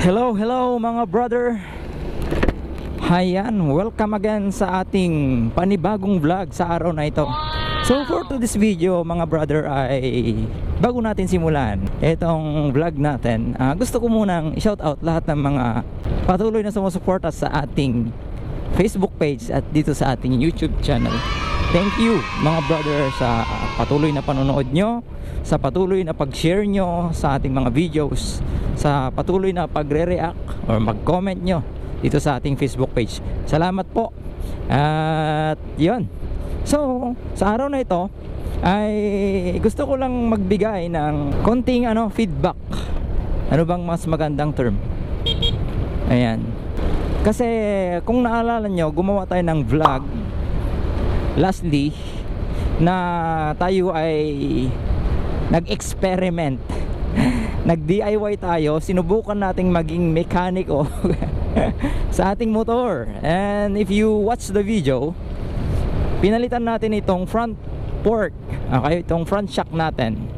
Hello, hello mga brother. Hayan, welcome again sa ating panibagong vlog sa araw na ito. So for to this video mga brother ay bago natin simulan itong vlog natin, ah, gusto ko munang i-shout out lahat ng mga patuloy na sumusuporta sa ating Facebook page at dito sa ating YouTube channel. Thank you mga brother sa patuloy na panonood nyo, sa patuloy na pag-share nyo sa ating mga videos, sa patuloy na pagre-react or mag-comment nyo dito sa ating Facebook page. Salamat po. At yun. So, sa araw na ito ay gusto ko lang magbigay ng konting ano feedback. Ano bang mas magandang term? Ayan. Kasi kung naalala nyo, gumawa tayo ng vlog lastly na tayo ay nag-experiment. Nag-DIY tayo, sinubukan nating maging mekaniko sa ating motor. And if you watch the video, pinalitan natin itong front fork, okay, itong front shock natin.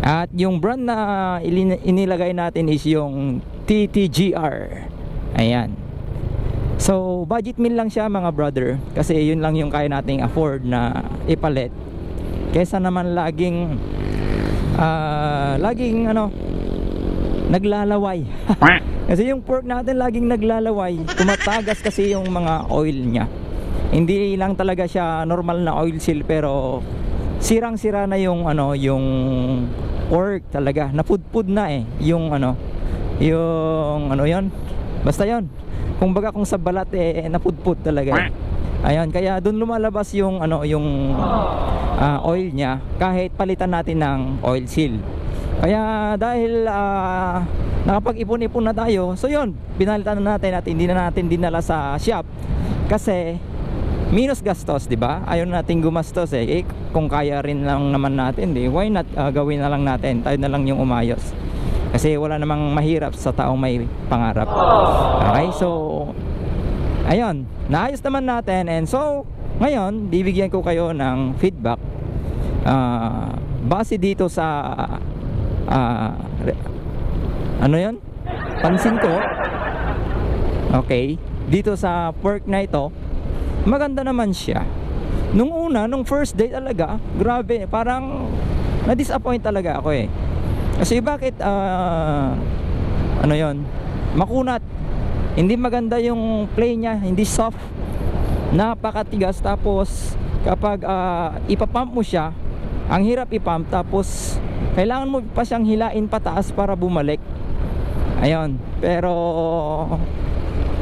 At yung brand na inilagay natin is yung TTGR. Ayan. So, budget meal lang siya mga brother kasi yun lang yung kaya nating afford na ipalit. Kesa naman laging ah, laging ano naglalaway. kasi yung pork natin laging naglalaway. Tumatagas kasi yung mga oil niya. Hindi lang talaga siya normal na oil seal pero sirang-sira na yung ano yung pork talaga. Napudpud na eh yung ano yung ano yon basta yon kung baga kung sa balat eh napudpud talaga eh. Ayan, kaya doon lumalabas yung ano yung ah, oil niya kahit palitan natin ng oil seal. Kaya dahil ah, nakapag-ipon-ipon na tayo, so yun, pinalitan na natin at hindi na natin dinala sa shop kasi minus gastos, 'di ba? Ayaw natin gumastos eh. eh kung kaya rin lang naman natin, di why not ah, gawin na lang natin. Tayo na lang yung umayos. Kasi wala namang mahirap sa taong may pangarap. Okay, so ayun, naayos naman natin. And so ngayon, bibigyan ko kayo ng feedback. Ah, base dito sa re- ano yon pansin ko. Okay. Dito sa pork na ito maganda naman siya. Nung una, nung first day talaga grabe, parang na-disappoint talaga ako eh kasi bakit ah, ano yon makunat. Hindi maganda yung play niya hindi soft. Napakatigas. Tapos kapag ah, ipapump mo siya ang hirap ipump. Tapos kailangan mo pa siyang hilain pataas para bumalik. Ayun. Pero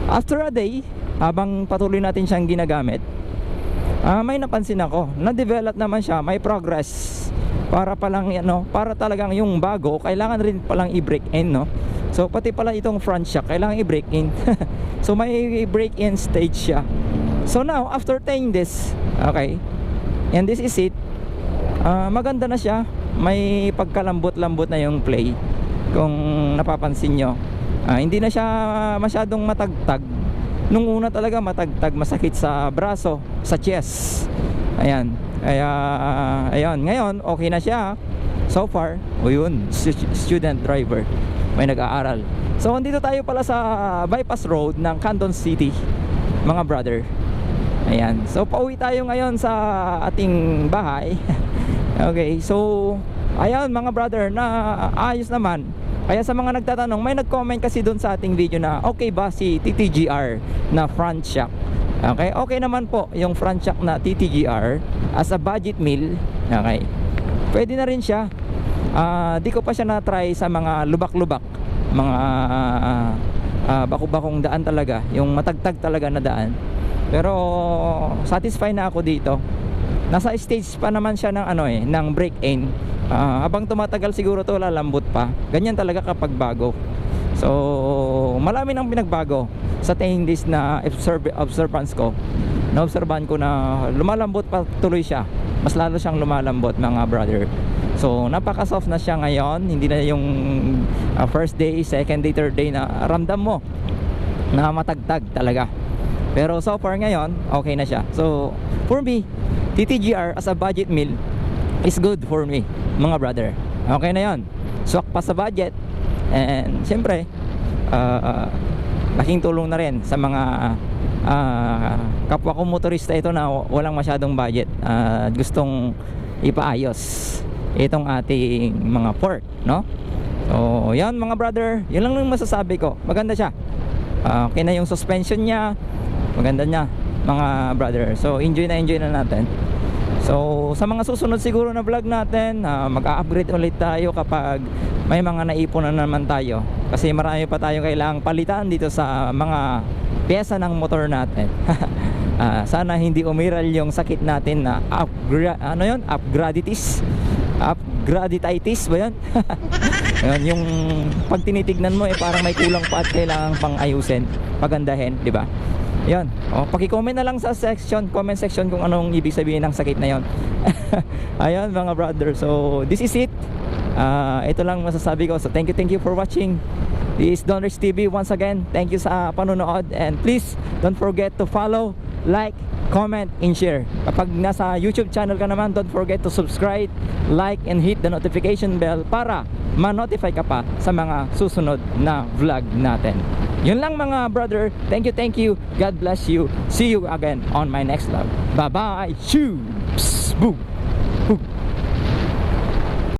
after a day habang patuloy natin siyang ginagamit ah, may napansin ako. Na-develop naman siya. May progress para palang ano para talagang yung bago kailangan rin palang i-break in no? So pati pala itong front shock kailangan i-break in. So may break in stage siya. So now after 10 this okay and this is it Ah, maganda na siya. May pagkalambot-lambot na yung play kung napapansin nyo. Ah, hindi na siya masyadong matagtag. Nung una talaga matagtag masakit sa braso sa chest. Ayan kaya ayan ngayon okay na siya. So far o student driver may nag-aaral. So andito tayo pala sa bypass road ng Canton City mga brother. Ayan. So pauwi tayo ngayon sa ating bahay. Okay so ayan mga brother na ayos naman. Kaya sa mga nagtatanong may nag-comment kasi doon sa ating video na okay ba si TTGR na front shock Okay, okay naman po yung front shock na TTGR as a budget meal. Okay. Pwede na rin siya. Ah, di ko pa siya na-try sa mga lubak-lubak, mga ah, ah, baku-bakong daan talaga, yung matagtag talaga na daan. Pero satisfied na ako dito. Nasa stage pa naman siya ng ano eh, ng break in. Ah, habang tumatagal siguro to lalambot pa. Ganyan talaga kapag bago. So, malami nang pinagbago sa 10 days na observe, observance ko. Na-obserban ko na lumalambot pa tuloy siya. Mas lalo siyang lumalambot mga brother. So, napaka-soft na siya ngayon. Hindi na yung ah, first day, second day, third day na ramdam mo na matagtag talaga. Pero so far ngayon, okay na siya. So, for me, TTGR as a budget meal is good for me, mga brother. Okay na yon. Swak pa sa budget. And siyempre, ah, laking tulong na rin sa mga ah, kapwa ko motorista ito na walang masyadong budget at gustong ipaayos itong ating mga port no? So yan mga brother yun lang yung masasabi ko. Maganda siya. Ah, okay na yung suspension niya. Maganda niya mga brother. So enjoy na enjoy na natin. So sa mga susunod siguro na vlog natin, ah, mag-upgrade ulit tayo kapag may mga naipon na naman tayo. Kasi marami pa tayong kailangang palitan dito sa mga pyesa ng motor natin. Ah, sana hindi umiral yung sakit natin na upgra- ano yon upgraditis upgradititis ba yun? Yun, yung pag tinitignan mo eh parang may kulang pa at kailangan pang ayusin pagandahin di ba Yan. O, paki-comment na lang sa section, comment section kung anong ibig sabihin ng sakit na yon. Ayun mga brother. So, this is it. Ah, ito lang masasabi ko. So, thank you, thank you for watching. This is Don Rich TV once again. Thank you sa panonood and please don't forget to follow, like, comment, and share. Kapag nasa YouTube channel ka naman, don't forget to subscribe, like, and hit the notification bell para ma-notify ka pa sa mga susunod na vlog natin. Yun lang mga brother. Thank you, thank you. God bless you. See you again on my next vlog. Bye-bye. Cheers. Boom.